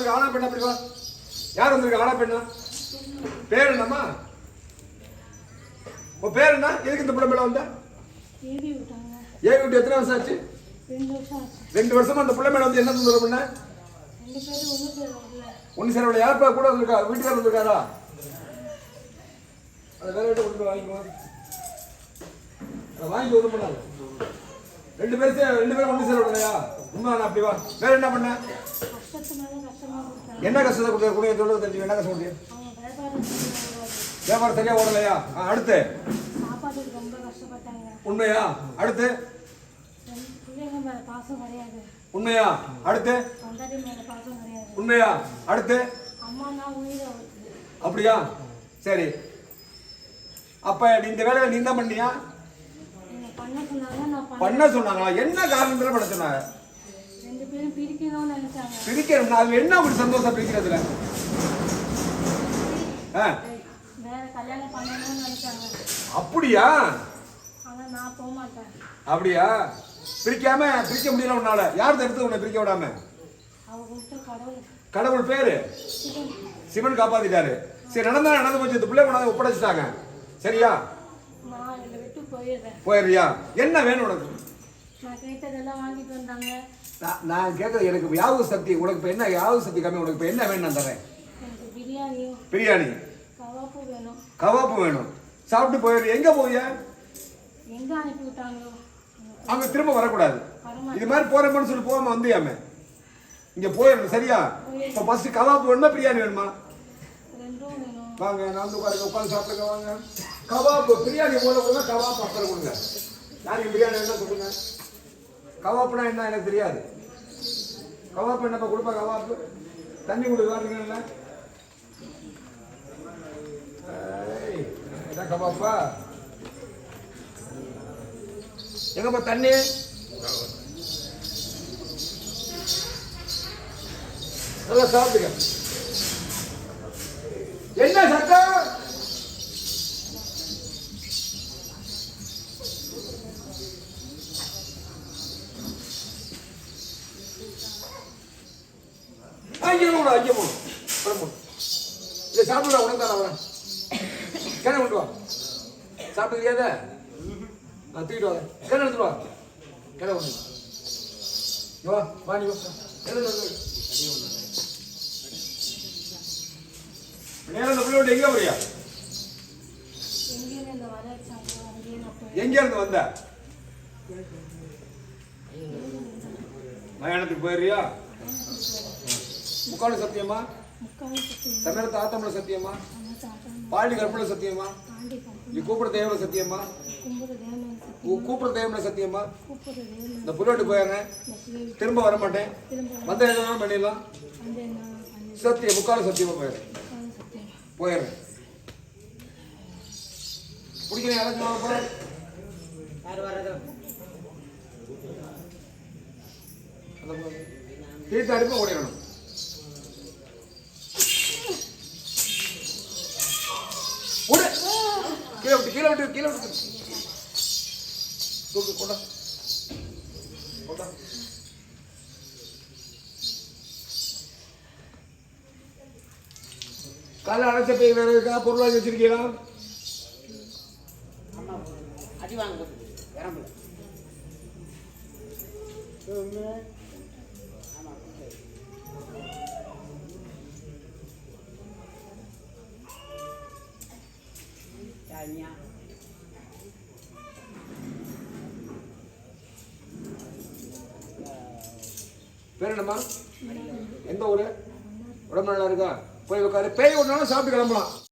பெண்ணா அப்படி வா யார் வந்திருக்கா ஆனா பெண்ணா? பேர் என்னம்மா? உன் பேர் என்ன? எதுக்கு இந்த பிள்ளை மேல வந்த? ஏவி விட்டு எத்தனை வருஷம் ஆச்சு? ரெண்டு வருஷம் அந்த பிள்ளை மேல வந்து என்ன தொந்தரவு பண்ண? ரெண்டு பேரும் ஒன்று சேர வரல ஒன்று சேர யாருப்பா கூட வந்திருக்கா? வீட்டுக்காரர் வந்திருக்காரா? அதை வேற வீட்டை கொண்டு போய் வாங்கிக்குவா அதை வாங்கி ஒன்றும் பண்ணாது. ரெண்டு பேரும் ரெண்டு பேரும் ஒன்று சேர விடலையா? உண்மை அப்படி வா வேற என்ன பண்ண? என்ன கஷ்டத்தை கொடுக்க கூட சொல்லுறது தெரிஞ்சு என்ன கஷ்டம் அவங்க வியாபாரம் சரியா ஓடலையா? அடுத்து. உண்மையா? அடுத்து. உண்மையா? அடுத்து. உண்மையா? அடுத்து. அப்படியா? சரி. அப்ப இந்த வேலையை நீ தான் பண்ணியா? பண்ண சொன்னாங்களா? என்ன காரணத்துல பண்ண சொன்னாங்க? பிரிக்கணும். அது என்ன அப்படி சந்தோஷம் நினைச்சாங்க. அப்படியா? அப்படியா? பிரிக்காம பிரிக்க முடியல உன்னால. யார் தடுத்து உன்னை பிரிக்க விடாம? கடவுள். பேரு? சிவன். காப்பாத்திட்டாரு. சரி நடந்தா நடந்து போச்சு. இந்த பிள்ளை கொண்டாந்து ஒப்படைச்சிட்டாங்க. சரியா? போயிடுறியா? என்ன வேணும் உனக்கு? நான் கேட்டதெல்லாம் வாங்கிட்டு வந்தாங்க. நான் கேட்கறது எனக்கு யாவு சக்தி உனக்கு இப்போ என்ன யாவு சக்தி கம்மி உனக்கு இப்போ என்ன வேணும் நான் தரேன்? பிரியாணியும் பிரியாணி. கவாப்பு வேணும். கவாப்பு வேணும். சாப்பிட்டு போயிடு எங்க போவிய? எங்க அனுப்பி விட்டாங்களோ அங்க திரும்ப வரக்கூடாது. இது மாதிரி போறேன்னு சொல்லி போகாம வந்தியாமே. இங்க போயிடணும் சரியா? இப்போ ஃபர்ஸ்ட் கவாப்பு வேணுமா பிரியாணி வேணுமா? வாங்க நான் வந்து உட்காருங்க உட்காந்து சாப்பிடுங்க வாங்க. கவாப்பு பிரியாணி போல கொடுங்க கவாப்பு அப்புறம் கொடுங்க. யாருக்கு பிரியாணி வேணும் சொல்லுங்க. கவாப்புனா என்ன எனக்கு தெரியாது. கவாப்பு என்னப்பா கொடுப்பா கவாப்பு? தண்ணி கொடுக்க வாருங்கல்ல ஏய், என்ன கவாப்பா? எங்கப்பா தண்ணி? நல்லா சாப்பிடுங்க என்ன சட்டம் அங்கே போடு அங்கே படம் போடு. இல்லை சாப்பிடுடா உனக்கு தான் வரேன். கிணறு கொண்டு வா. சாப்பிட்டுக்கிறியாத ஆ தூக்கிட்டு வா கிணறு எடுத்துட்டு வா. கிணறு கொண்டு வா. வா நீ. நேரம் இந்த பிள்ளையோட எங்கே போறியா? நான் எங்க இருந்து வந்த? மயானத்துக்கு போயிடுறியா? முக்காடு சத்தியமா? முக்கால் சுற்றி சமரத்து ஆத்தமிழ சத்தியமா? அம்மா சாப்பிட்டாங்க பாண்டி கற்பல சத்தியமா? கூப்பிட தேவல சத்தியமா? இந்த புல்லோட்டு போயிடுறேன் திரும்ப வர மாட்டேன். வந்த பண்ணிடலாம். சத்தியம் முக்காடு சத்தியமா போயிடுறேன் முக்கால் போயிடுறேன் பிடிக்கிறேன் யாராச்சும் வாங்க போறேன் தீர்த்து அடிப்ப ஓடிடணும். கீழே விட்டு கீழே விட்டு கீழே விட்டு. தூக்கு கொண்டா. கொண்டா. காலை அடைச்ச போய் வேற இருக்கா? பொருள் வாங்கி வச்சிருக்கீங்களா அடி வாங்க. வரம்பு பேர் என்னம்மா? எந்த ஊர்? உடம்பு நல்லா இருக்கா? போய் உட்காரு. பேய் ஒன்றாலும் சாப்பிட்டு கிளம்பலாம்.